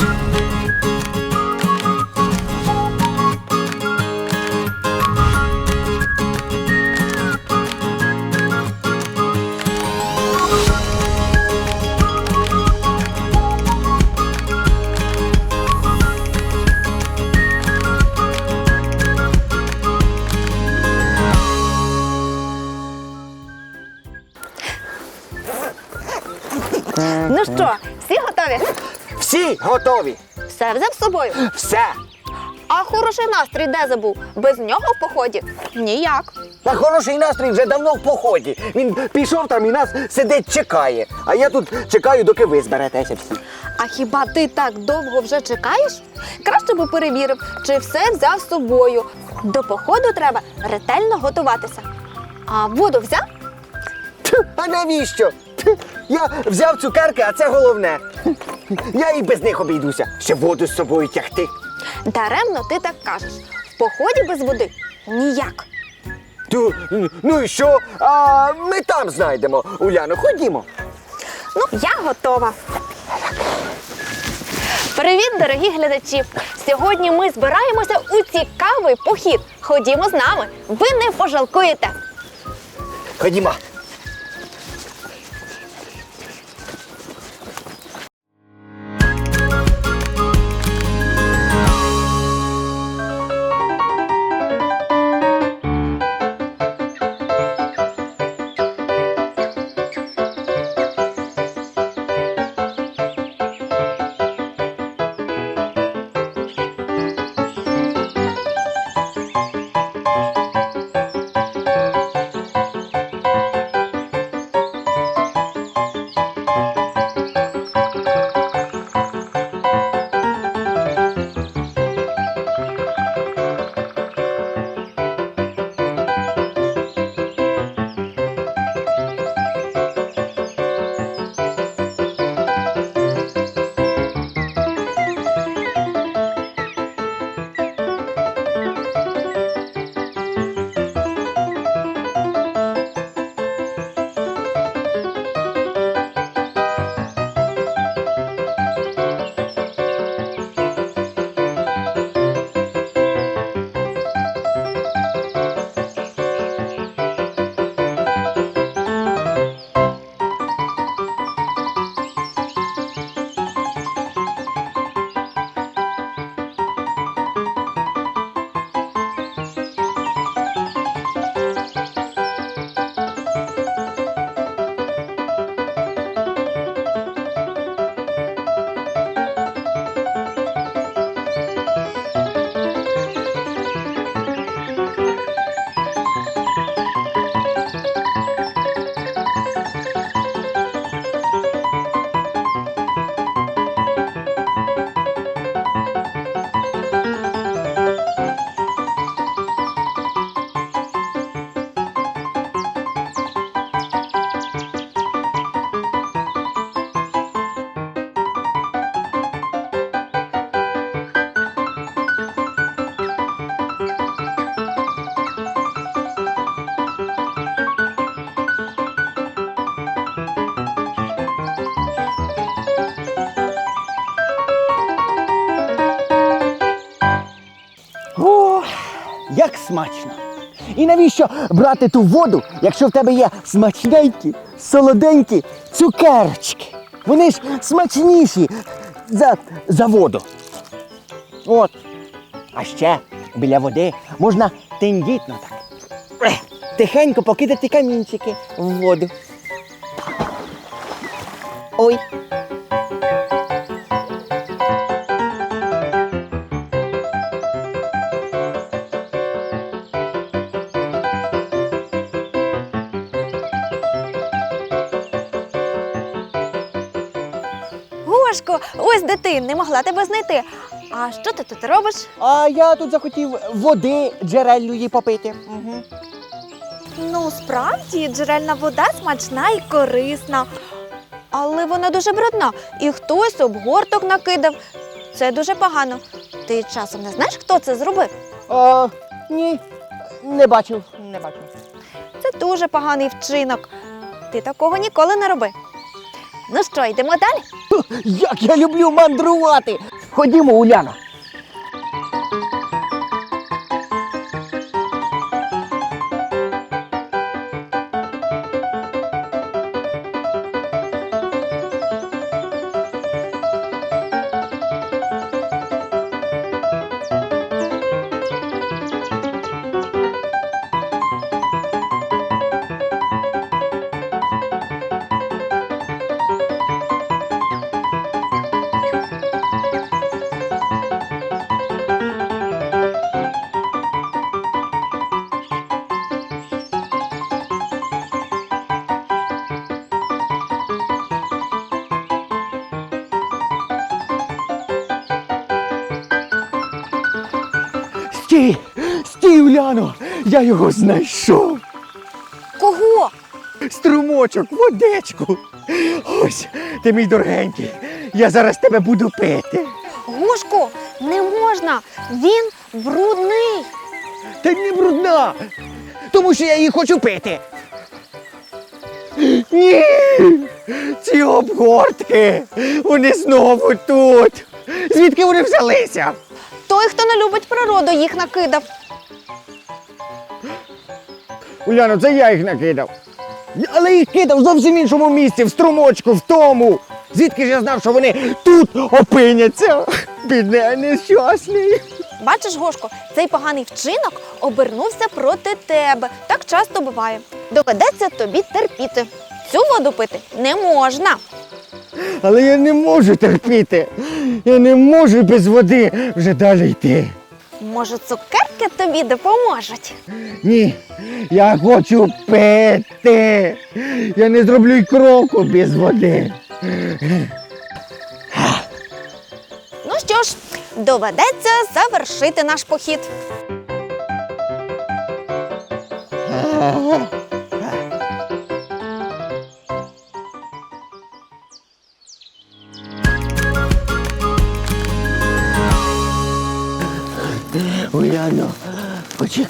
Ну Всі готові. Все взяв з собою. Все. А хороший настрій де забув? Без нього в поході? Ніяк. Та хороший настрій вже давно в поході. Він пішов там і нас сидить, чекає. А я тут чекаю, доки ви зберетеся всі. А хіба ти так довго вже чекаєш? Краще би перевірив, чи все взяв з собою. До походу треба ретельно готуватися. А воду взяв? А навіщо? Я взяв цукерки, а це головне. Я і без них обійдуся. Ще воду з собою тягти. Даремно ти так кажеш. В поході без води ніяк. Ту, ну і що? А ми там знайдемо. Уляно, ходімо. Ну, я готова. Привіт, дорогі глядачі! Сьогодні ми збираємося у цікавий похід. Ходімо з нами. Ви не пожалкуєте. Ходімо. Смачно! І навіщо брати ту воду, якщо в тебе є смачненькі, солоденькі цукерочки? Вони ж смачніші за, за воду. От. А ще біля води можна тендітно так. Тихенько покидати камінчики в воду. Ой. Ти, не могла тебе знайти. А що ти тут робиш? А я тут захотів води джерельної попити. Угу. Ну, справді, джерельна вода смачна і корисна. Але вона дуже брудна, і хтось обгорток накидав. Це дуже погано. Ти часом не знаєш, хто це зробив? А, ні, не бачив, не бачив. Це дуже поганий вчинок. Ти такого ніколи не роби. Ну що, йдемо далі? Як я люблю мандрувати! Ходімо, Уляна. Стій! Стій, Уляно! Я його знайшов! Кого? Струмочок, водичку. Ось, ти мій дорогенький. Я зараз тебе буду пити. Гошко, не можна. Він брудний. Та не брудна, тому що я її хочу пити. Ні! Ці обгортки! Вони знову тут! Звідки вони взялися? Той, хто не любить природу, їх накидав. Уляно, це я їх накидав. Але їх кидав в зовсім іншому місці, в струмочку, в тому. Звідки ж я знав, що вони тут опиняться? Бідний, а нещасний. Бачиш, Гошко, цей поганий вчинок обернувся проти тебе. Так часто буває. Доведеться тобі терпіти. Цю воду пити не можна. Але я не можу терпіти. Я не можу без води вже далі йти. Може, цукерки тобі допоможуть? Ні, я хочу пити. Я не зроблю й кроку без води. Ну що ж, доведеться завершити наш похід.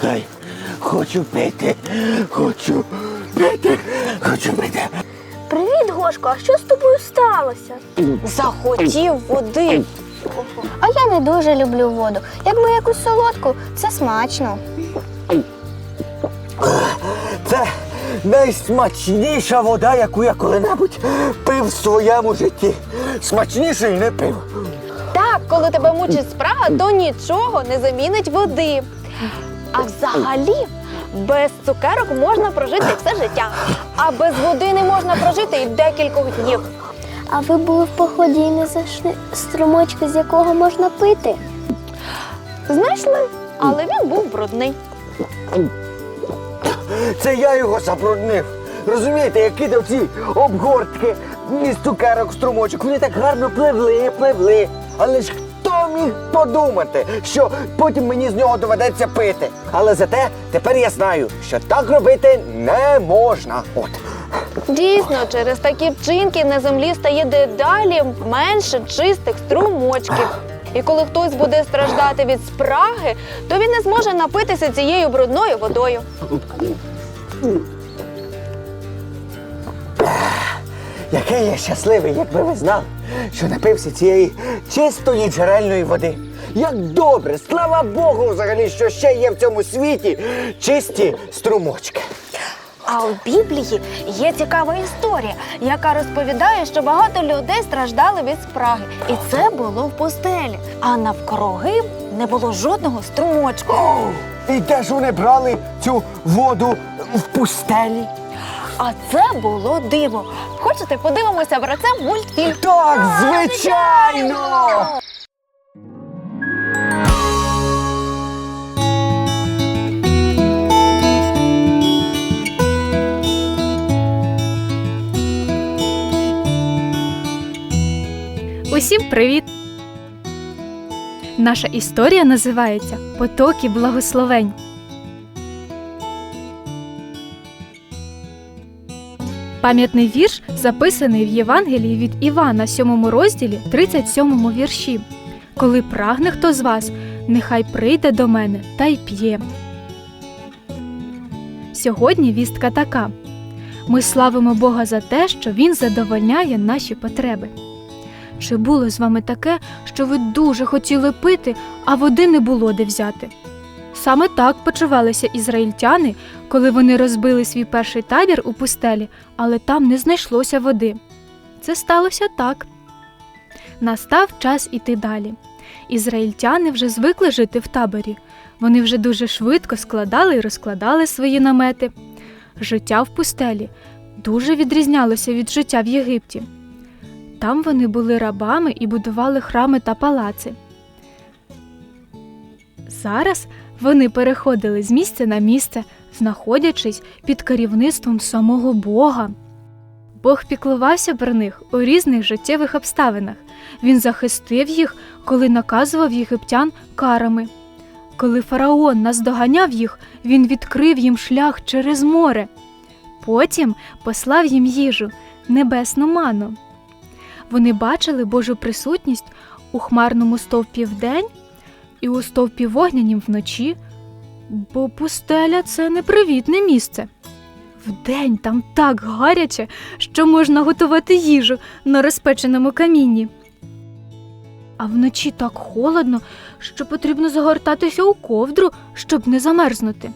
Почекай. Хочу пити. Хочу пити. Хочу пити. Привіт, Гошко, а що з тобою сталося? Захотів води. А я не дуже люблю воду. Якби якусь солодку, це смачно. Це найсмачніша вода, яку я коли-небудь пив в своєму житті. Смачніше і не пив. Так, коли тебе мучить спрага, то нічого не замінить води. А взагалі, без цукерок можна прожити все життя, а без води не можна прожити і декількох днів. А ви були в поході і не знайшли струмочка, з якого можна пити? Знайшли, але він був брудний. Це я його забруднив. Розумієте, я кидав ці обгортки із цукерок, струмочок. Вони так гарно пливли, пливли. Але ж хто міг подумати, що потім мені з нього доведеться пити. Але зате тепер я знаю, що так робити не можна. От. Дійсно, через такі вчинки на землі стає дедалі менше чистих струмочків. І коли хтось буде страждати від спраги, то він не зможе напитися цією брудною водою. Який я щасливий, якби ви знали, що напився цієї чистої джерельної води. Як добре, слава Богу, взагалі, що ще є в цьому світі чисті струмочки. А у Біблії є цікава історія, яка розповідає, що багато людей страждали від спраги. І це було в пустелі. А навкруги не було жодного струмочку. І де ж вони брали цю воду в пустелі? А це було диво. Хочете, подивимося про це мультфільм? Так, звичайно! Усім привіт! Наша історія називається Потоки благословень. Пам'ятний вірш записаний в Євангелії від Івана, 7 розділі, 37 вірші. Коли прагне хто з вас, нехай прийде до мене та й п'є. Сьогодні вістка така: ми славимо Бога за те, що Він задовольняє наші потреби. Чи було з вами таке, що ви дуже хотіли пити, а води не було де взяти? Саме так почувалися ізраїльтяни, коли вони розбили свій перший табір у пустелі, але там не знайшлося води. Це сталося так. Настав час іти далі. Ізраїльтяни вже звикли жити в таборі. Вони вже дуже швидко складали і розкладали свої намети. Життя в пустелі дуже відрізнялося від життя в Єгипті. Там вони були рабами і будували храми та палаци. Зараз вони переходили з місця на місце, знаходячись під керівництвом самого Бога. Бог піклувався про них у різних життєвих обставинах. Він захистив їх, коли наказував єгиптян карами. Коли фараон наздоганяв їх, він відкрив їм шлях через море. Потім послав їм їжу, небесну ману. Вони бачили Божу присутність у хмарному стовпі вдень і у стовпі вогнянім вночі, бо пустеля це непривітне місце. Вдень там так гаряче, що можна готувати їжу на розпеченому камінні. А вночі так холодно, що потрібно загортатися у ковдру, щоб не замерзнути.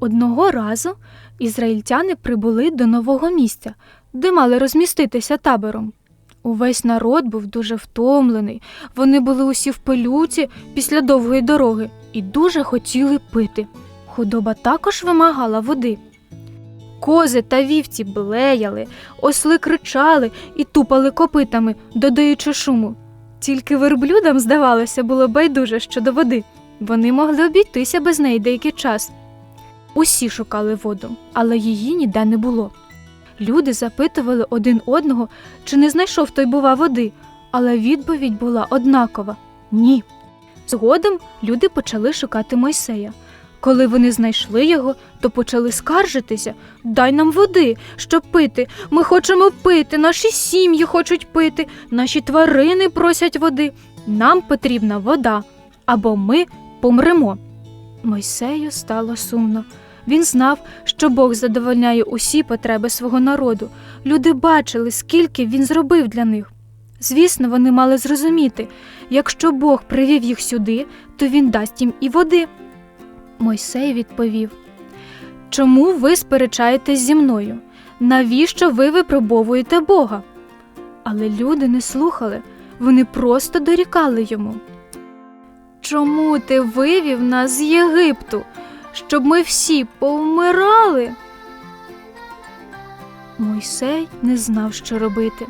Одного разу ізраїльтяни прибули до нового місця, де мали розміститися табором. Увесь народ був дуже втомлений, вони були усі в пилюці після довгої дороги і дуже хотіли пити. Худоба також вимагала води. Кози та вівці блеяли, осли кричали і тупали копитами, додаючи шуму. Тільки верблюдам, здавалося, було байдуже щодо води. Вони могли обійтися без неї деякий час. Усі шукали воду, але її ніде не було. Люди запитували один одного, чи не знайшов той бува води, але відповідь була однакова ні. Згодом люди почали шукати Мойсея. Коли вони знайшли його, то почали скаржитися Дай нам води, щоб пити. Ми хочемо пити, наші сім'ї хочуть пити, наші тварини просять води. Нам потрібна вода, або ми помремо. Мойсею стало сумно. Він знав, що Бог задовольняє усі потреби свого народу. Люди бачили, скільки він зробив для них. Звісно, вони мали зрозуміти, якщо Бог привів їх сюди, то він дасть їм і води. Мойсей відповів: Чому ви сперечаєтесь зі мною? Навіщо ви випробовуєте Бога? Але люди не слухали, вони просто дорікали йому. Чому ти вивів нас з Єгипту, щоб ми всі повмирали? Мойсей не знав, що робити.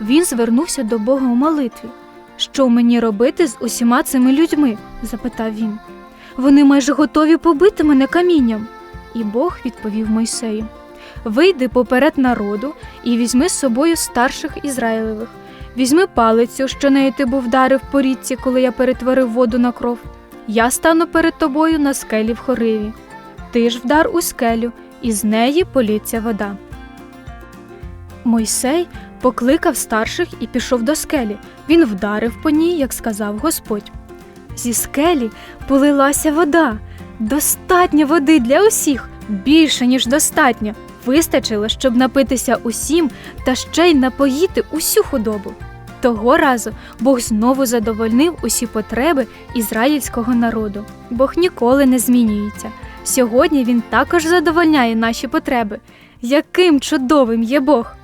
Він звернувся до Бога у молитві. Що мені робити з усіма цими людьми? запитав він. Вони майже готові побити мене камінням. І Бог відповів Мойсею: Вийди поперед народу і візьми з собою старших Ізраїлевих. Візьми палицю, що нею ти був вдарив по річці, коли я перетворив воду на кров. Я стану перед тобою на скелі в хориві. Ти ж вдар у скелю, і з неї політься вода. Мойсей покликав старших і пішов до скелі. Він вдарив по ній, як сказав Господь. Зі скелі полилася вода. Достатньо води для усіх, більше, ніж достатньо. Вистачило, щоб напитися усім та ще й напоїти усю худобу. Того разу Бог знову задовольнив усі потреби ізраїльського народу. Бог ніколи не змінюється. Сьогодні він також задовольняє наші потреби. Яким чудовим є Бог!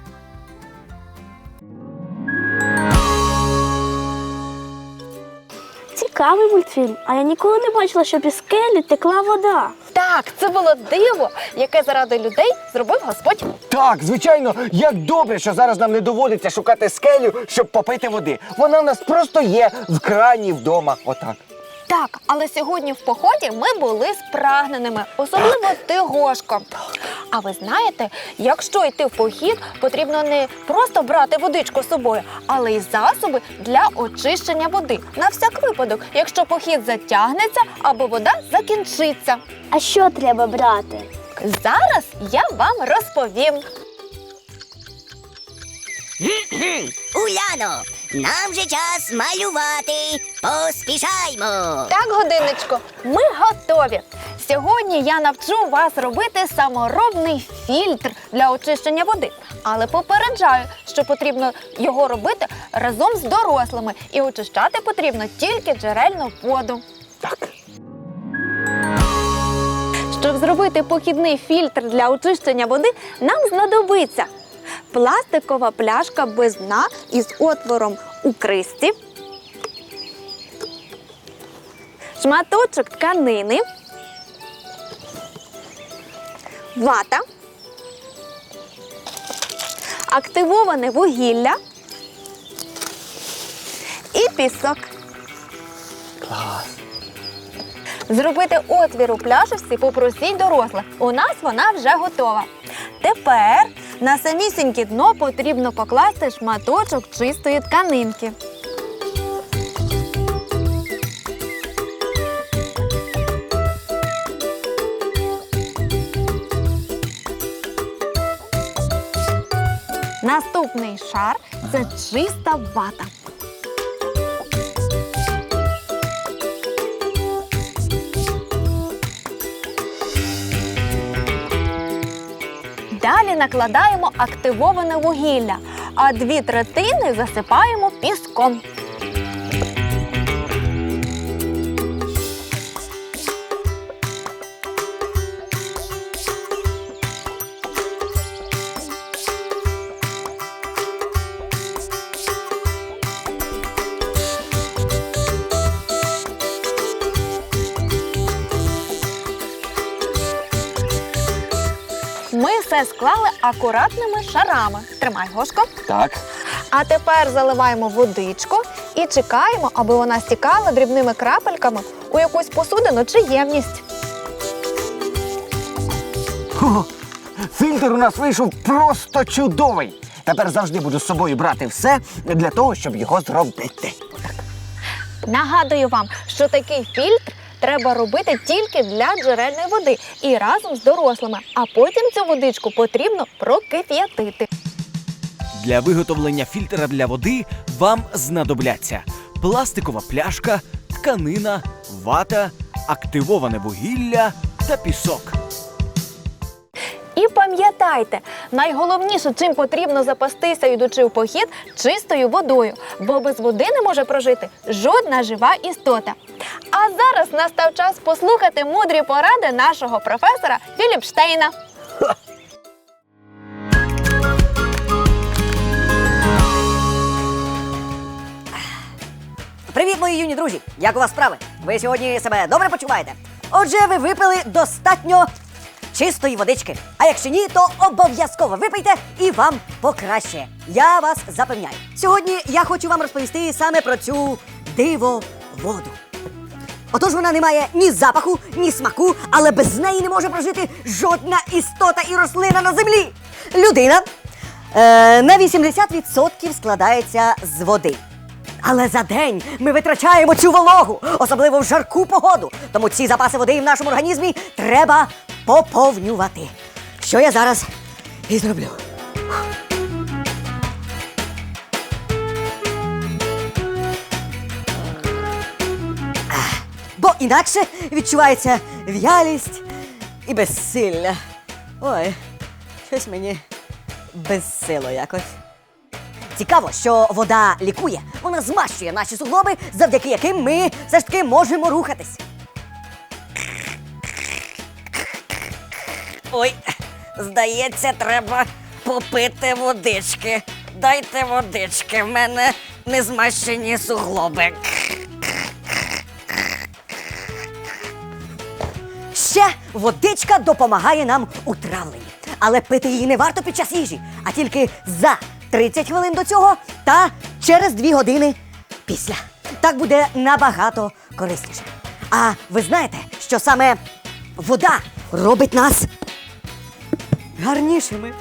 Цікавий мультфільм, а я ніколи не бачила, щоб із скелі текла вода. Так, це було диво, яке заради людей зробив Господь. Так, звичайно, як добре, що зараз нам не доводиться шукати скелю, щоб попити води. Вона в нас просто є в крані вдома. Отак. Так, але сьогодні в поході ми були спрагненими, особливо ти, Гошко. А ви знаєте, якщо йти в похід, потрібно не просто брати водичку з собою, але й засоби для очищення води. На всяк випадок, якщо похід затягнеться або вода закінчиться. А що треба брати? Зараз я вам розповім. Уляно, нам же час малювати. Поспішаймо. Так, годиночко, ми готові. Сьогодні я навчу вас робити саморобний фільтр для очищення води. Але попереджаю, що потрібно його робити разом з дорослими і очищати потрібно тільки джерельну воду. Так. Щоб зробити похідний фільтр для очищення води, нам знадобиться пластикова пляшка без дна із отвором у кристі, шматочок тканини, вата, активоване вугілля і пісок. Клас! Зробити отвір у пляшечці попросіть дорослих. У нас вона вже готова. Тепер на самісіньке дно потрібно покласти шматочок чистої тканинки. Наступний шар це чиста вата. Далі накладаємо активоване вугілля, а дві третини засипаємо піском. Все склали акуратними шарами. Тримай, Гошко. Так. А тепер заливаємо водичку і чекаємо, аби вона стікала дрібними крапельками у якусь посудину чи ємність. Хо, фільтр у нас вийшов просто чудовий. Тепер завжди буду з собою брати все для того, щоб його зробити. Нагадую вам, що такий фільтр треба робити тільки для джерельної води і разом з дорослими. А потім цю водичку потрібно прокип'ятити. Для виготовлення фільтра для води вам знадобляться пластикова пляшка, тканина, вата, активоване вугілля та пісок. І пам'ятайте, найголовніше, чим потрібно запастися, йдучи в похід, чистою водою, бо без води не може прожити жодна жива істота. А зараз настав час послухати мудрі поради нашого професора Філіпштейна. Привіт, мої юні друзі! Як у вас справи? Ви сьогодні себе добре почуваєте? Отже, ви випили достатньо чистої водички. А якщо ні, то обов'язково випийте і вам покраще. Я вас запевняю. Сьогодні я хочу вам розповісти саме про цю диво воду. Отож вона не має ні запаху, ні смаку, але без неї не може прожити жодна істота і рослина на землі. Людина е, на 80% складається з води. Але за день ми витрачаємо цю вологу, особливо в жарку погоду. Тому ці запаси води в нашому організмі треба поповнювати. Що я зараз і зроблю. Інакше відчувається в'ялість і безсилля. Ой, щось мені безсило якось. Цікаво, що вода лікує, вона змащує наші суглоби, завдяки яким ми все ж таки можемо рухатись. Ой, здається, треба попити водички. Дайте водички, в мене не змащені суглоби. Ще водичка допомагає нам у травленні. Але пити її не варто під час їжі, а тільки за 30 хвилин до цього та через 2 години після. Так буде набагато корисніше. А ви знаєте, що саме вода робить нас гарнішими.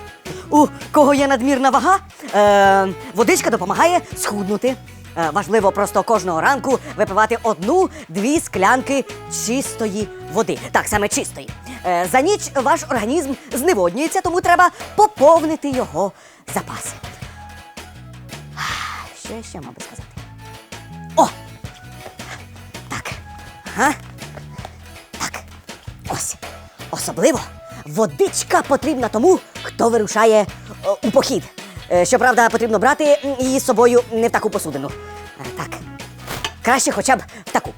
У кого є надмірна вага, е, водичка допомагає схуднути. Е, важливо просто кожного ранку випивати одну-дві склянки чистої води. Так, саме чистої. Е, за ніч ваш організм зневоднюється, тому треба поповнити його запаси. що я ще мав би сказати? О! Так. Ага. Так. Ось. Особливо водичка потрібна тому, хто вирушає о, у похід. Е, Щоправда, потрібно брати її з собою не в таку посудину. Е, Так. Краще хоча б в таку.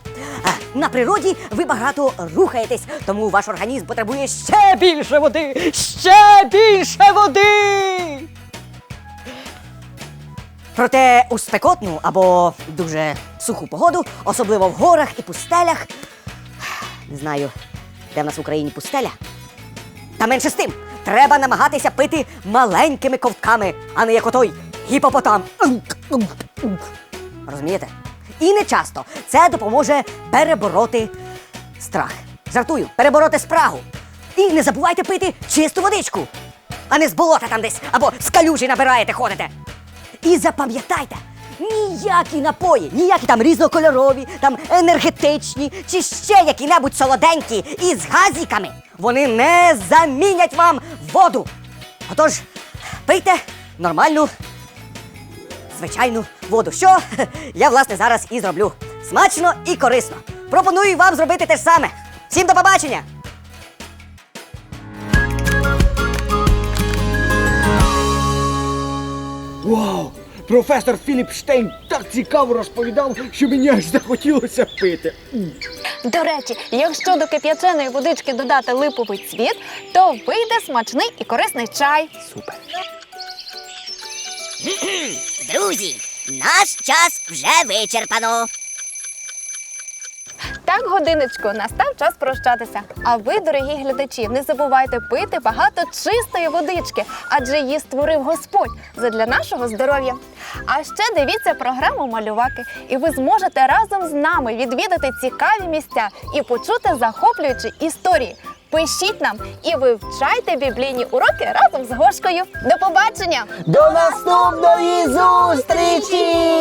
На природі ви багато рухаєтесь, тому ваш організм потребує ще більше води! Ще більше води! Проте у спекотну або дуже суху погоду, особливо в горах і пустелях. Не знаю, де в нас в Україні пустеля. Та менше з тим, треба намагатися пити маленькими ковтками, а не як отой гіпопотам. Розумієте? І не часто це допоможе перебороти страх. Жартую, перебороти спрагу. І не забувайте пити чисту водичку, а не з болота там десь або з калюжі набираєте ходите. І запам'ятайте, ніякі напої, ніякі там різнокольорові, там енергетичні чи ще які-небудь солоденькі із газіками, вони не замінять вам воду. Отож, пийте нормальну, звичайну воду. Що я, власне, зараз і зроблю. Смачно і корисно. Пропоную вам зробити те ж саме. Всім до побачення! Вау! Професор Філіп Штейн так цікаво розповідав, що мені аж захотілося пити. До речі, якщо до кип'яченої водички додати липовий цвіт, то вийде смачний і корисний чай. Супер. Друзі, наш час вже вичерпано. Так, годиночку, настав час прощатися. А ви, дорогі глядачі, не забувайте пити багато чистої водички, адже її створив Господь задля нашого здоров'я. А ще дивіться програму Малюваки, і ви зможете разом з нами відвідати цікаві місця і почути захоплюючі історії. Пишіть нам і вивчайте біблійні уроки разом з Гошкою. До побачення! До наступної зустрічі!